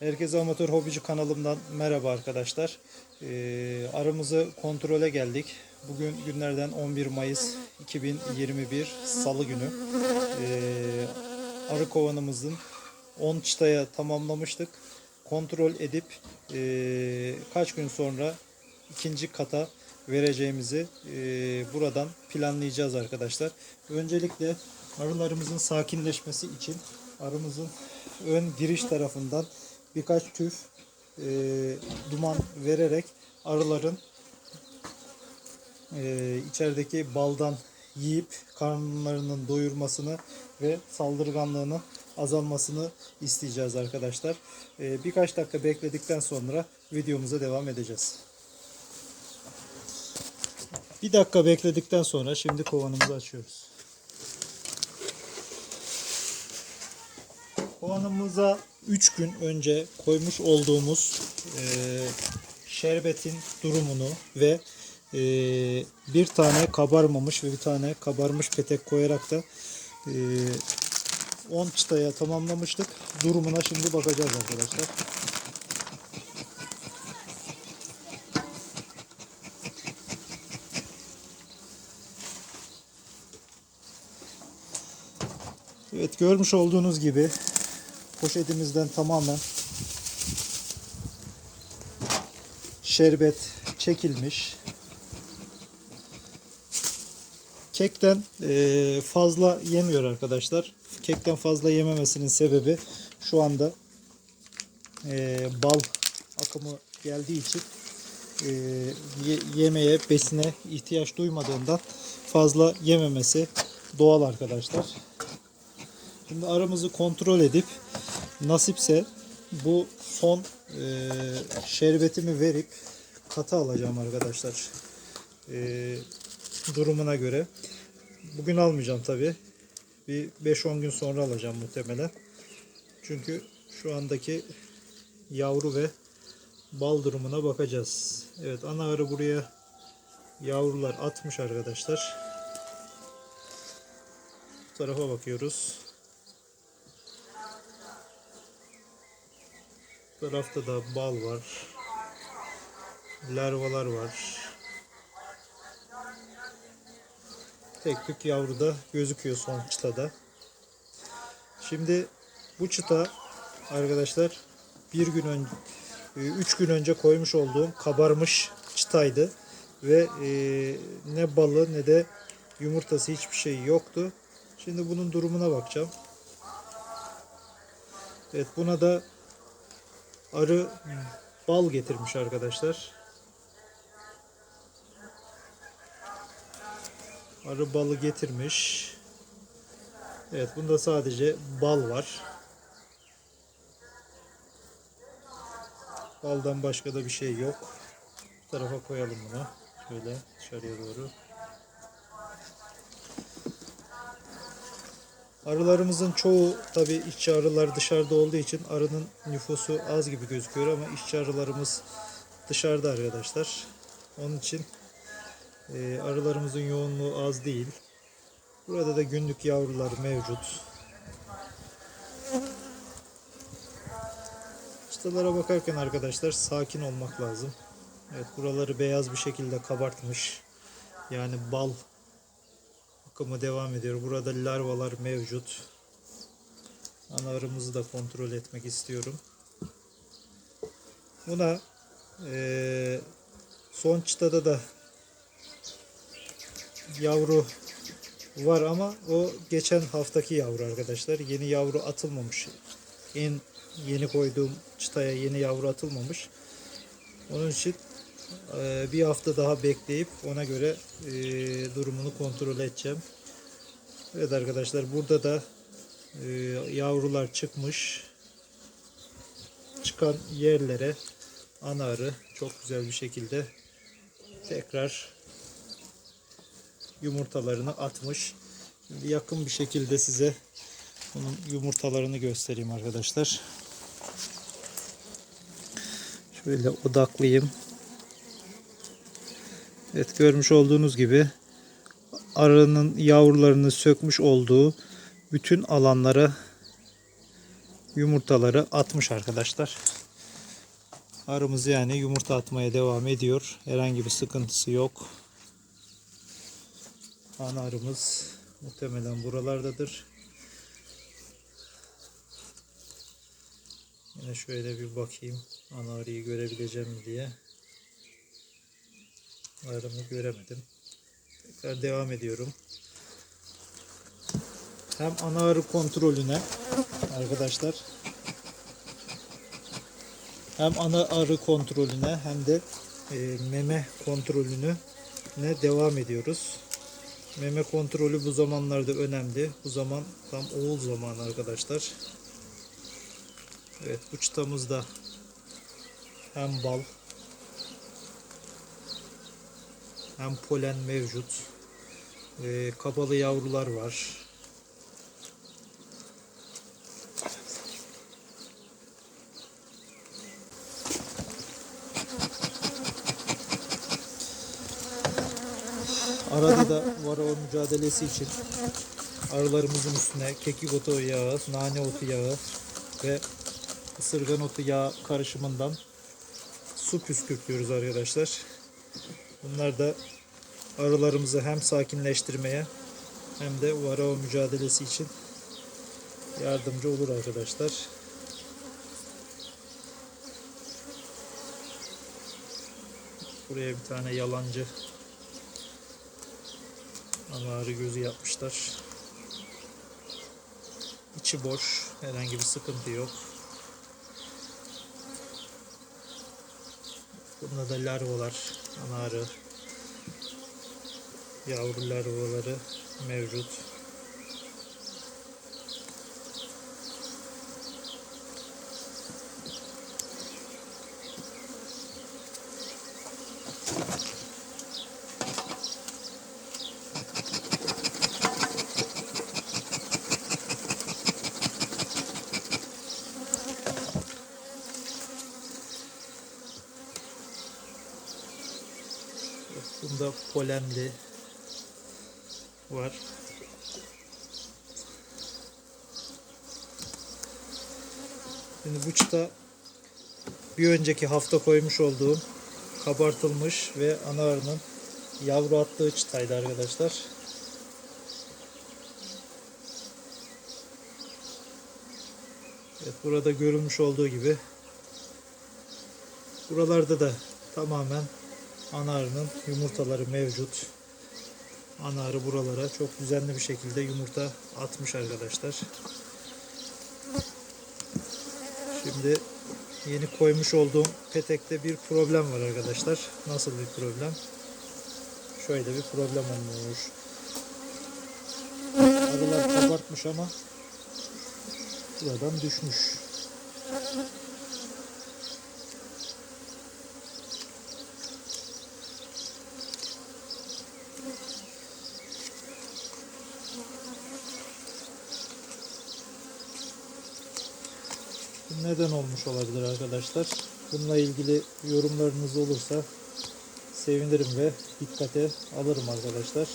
Herkese Amatör Hobici kanalımdan merhaba arkadaşlar. Ee, arımızı kontrole geldik. Bugün günlerden 11 Mayıs 2021 Salı günü. Ee, arı kovanımızın 10 çıtaya tamamlamıştık. Kontrol edip ee, kaç gün sonra ikinci kata vereceğimizi ee, buradan planlayacağız arkadaşlar. Öncelikle arılarımızın sakinleşmesi için arımızın ön giriş tarafından birkaç tüf e, duman vererek arıların e, içerideki baldan yiyip karınlarının doyurmasını ve saldırganlığının azalmasını isteyeceğiz arkadaşlar. E, birkaç dakika bekledikten sonra videomuza devam edeceğiz. Bir dakika bekledikten sonra şimdi kovanımızı açıyoruz. Kovanımıza 3 gün önce koymuş olduğumuz e, şerbetin durumunu ve e, bir tane kabarmamış ve bir tane kabarmış petek koyarak da e, 10 çıtaya tamamlamıştık. Durumuna şimdi bakacağız arkadaşlar. Evet görmüş olduğunuz gibi poşetimizden tamamen şerbet çekilmiş. Kekten eee, fazla yemiyor arkadaşlar. Kekten fazla yememesinin sebebi şu anda eee, bal akımı geldiği için ye- yemeğe, besine ihtiyaç duymadığından fazla yememesi doğal arkadaşlar. Şimdi aramızı kontrol edip nasipse bu son e, şerbetimi verip kata alacağım arkadaşlar. E, durumuna göre. Bugün almayacağım tabi. Bir 5-10 gün sonra alacağım muhtemelen. Çünkü şu andaki yavru ve bal durumuna bakacağız. Evet ana arı buraya yavrular atmış arkadaşlar. Bu tarafa bakıyoruz. Tarafta da bal var. Larvalar var. Tek tük yavru da gözüküyor son çıtada. Şimdi bu çıta arkadaşlar bir gün önce, üç gün önce koymuş olduğum kabarmış çıtaydı ve e, ne balı ne de yumurtası hiçbir şey yoktu. Şimdi bunun durumuna bakacağım. Evet buna da arı bal getirmiş arkadaşlar. Arı balı getirmiş. Evet bunda sadece bal var. Baldan başka da bir şey yok. Bu tarafa koyalım bunu. Şöyle dışarıya doğru. Arılarımızın çoğu tabi işçi arılar dışarıda olduğu için arının nüfusu az gibi gözüküyor ama işçi arılarımız dışarıda arkadaşlar. Onun için e, arılarımızın yoğunluğu az değil. Burada da günlük yavrular mevcut. Çıtalara bakarken arkadaşlar sakin olmak lazım. Evet buraları beyaz bir şekilde kabartmış. Yani bal akımı devam ediyor. Burada larvalar mevcut. Ana arımızı da kontrol etmek istiyorum. Buna eee, son çıtada da yavru var ama o geçen haftaki yavru arkadaşlar. Yeni yavru atılmamış. En yeni koyduğum çıtaya yeni yavru atılmamış. Onun için bir hafta daha bekleyip ona göre eee, durumunu kontrol edeceğim. Evet arkadaşlar burada da eee, yavrular çıkmış. Çıkan yerlere ana arı çok güzel bir şekilde tekrar yumurtalarını atmış. Yakın bir şekilde size bunun yumurtalarını göstereyim arkadaşlar. Şöyle odaklayayım. Evet görmüş olduğunuz gibi arının yavrularını sökmüş olduğu bütün alanlara yumurtaları atmış arkadaşlar. Arımız yani yumurta atmaya devam ediyor. Herhangi bir sıkıntısı yok. Ana arımız muhtemelen buralardadır. Yine şöyle bir bakayım. Ana arıyı görebileceğim diye. Arımı göremedim. Tekrar devam ediyorum. Hem ana arı kontrolüne arkadaşlar hem ana arı kontrolüne hem de e, meme kontrolünü ne devam ediyoruz. Meme kontrolü bu zamanlarda önemli. Bu zaman tam oğul zamanı arkadaşlar. Evet bu çıtamızda hem bal hem polen mevcut. E, kapalı yavrular var. Arada da varroa mücadelesi için arılarımızın üstüne kekik otu yağı, nane otu yağı ve ısırgan otu yağı karışımından su püskürtüyoruz arkadaşlar. Bunlar da arılarımızı hem sakinleştirmeye hem de varroa mücadelesi için yardımcı olur arkadaşlar. Buraya bir tane yalancı Anarı gözü yapmışlar. İçi boş. Herhangi bir sıkıntı yok. Bunda da larvalar, anarı, yavru larvaları mevcut. Bunda polenli var. Şimdi bu çıta bir önceki hafta koymuş olduğum kabartılmış ve ana arının yavru attığı çıtaydı arkadaşlar. Evet burada görülmüş olduğu gibi buralarda da tamamen ana arının yumurtaları mevcut. Ana arı buralara çok düzenli bir şekilde yumurta atmış arkadaşlar. Şimdi yeni koymuş olduğum petekte bir problem var arkadaşlar. Nasıl bir problem? Şöyle bir problem olmuş. Arılar kabartmış ama buradan düşmüş. Neden olmuş olabilir arkadaşlar? Bununla ilgili yorumlarınız olursa sevinirim ve dikkate alırım arkadaşlar.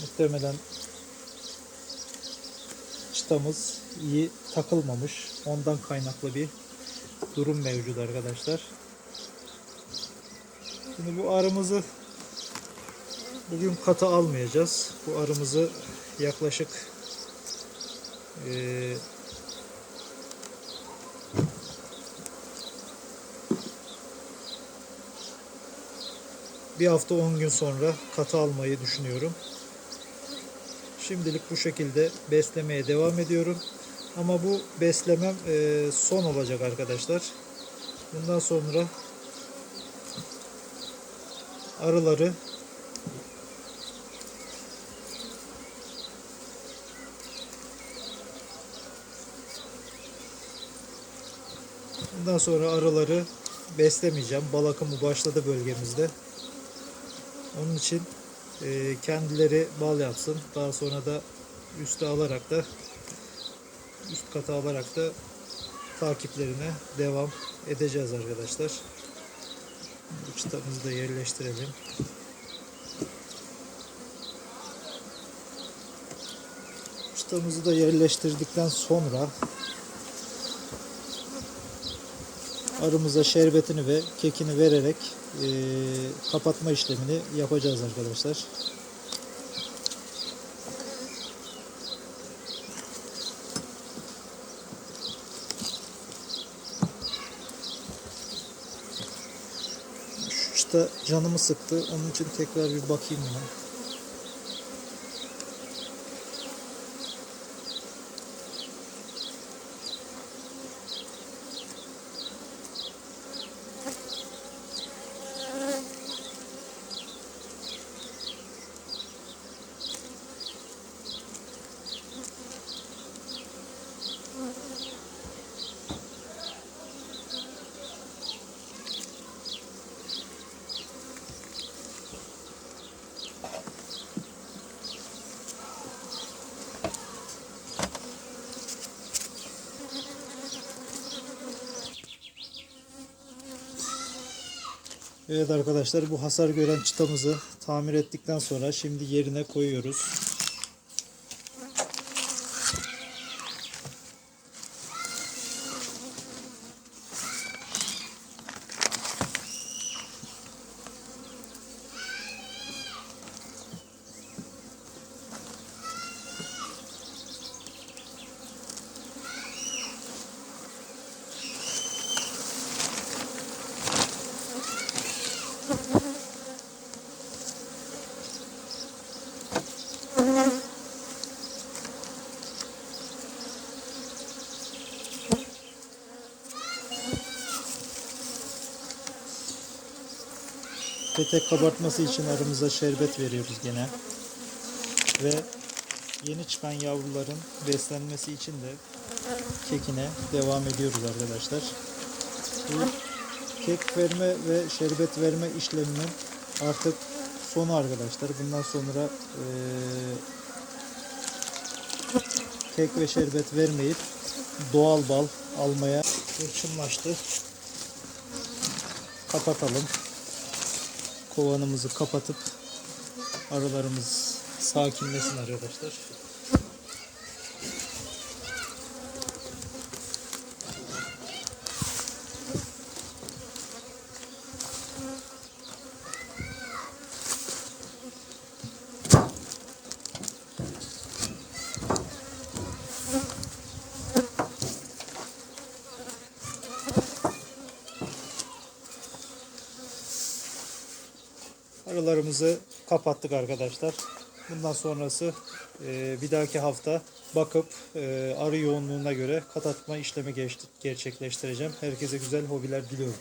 Muhtemelen çıtamız iyi takılmamış. Ondan kaynaklı bir durum mevcut arkadaşlar. Şimdi bu arımızı bugün kata almayacağız. Bu arımızı yaklaşık eee bir hafta 10 gün sonra kata almayı düşünüyorum. Şimdilik bu şekilde beslemeye devam ediyorum. Ama bu beslemem eee, son olacak arkadaşlar. Bundan sonra arıları Bundan sonra arıları beslemeyeceğim. Bal akımı başladı bölgemizde. Onun için e, kendileri bal yapsın. Daha sonra da üste alarak da üst kata alarak da takiplerine devam edeceğiz arkadaşlar. Bu çıtamızı da yerleştirelim. Çıtamızı da yerleştirdikten sonra arımıza şerbetini ve kekini vererek eee, kapatma işlemini yapacağız arkadaşlar. Şu canımı sıktı. Onun için tekrar bir bakayım buna. Evet arkadaşlar bu hasar gören çıtamızı tamir ettikten sonra şimdi yerine koyuyoruz. Petek kabartması için aramıza şerbet veriyoruz gene. Ve yeni çıkan yavruların beslenmesi için de kekine devam ediyoruz arkadaşlar. Bu kek verme ve şerbet verme işleminin artık sonu arkadaşlar. Bundan sonra eee, kek ve şerbet vermeyip doğal bal almaya hırçınlaştı. Kapatalım kovanımızı kapatıp aralarımız sakinlesin arkadaşlar. Aralarımızı kapattık arkadaşlar. Bundan sonrası e, bir dahaki hafta bakıp e, arı yoğunluğuna göre kat atma işlemi gerçekleştireceğim. Herkese güzel hobiler diliyorum.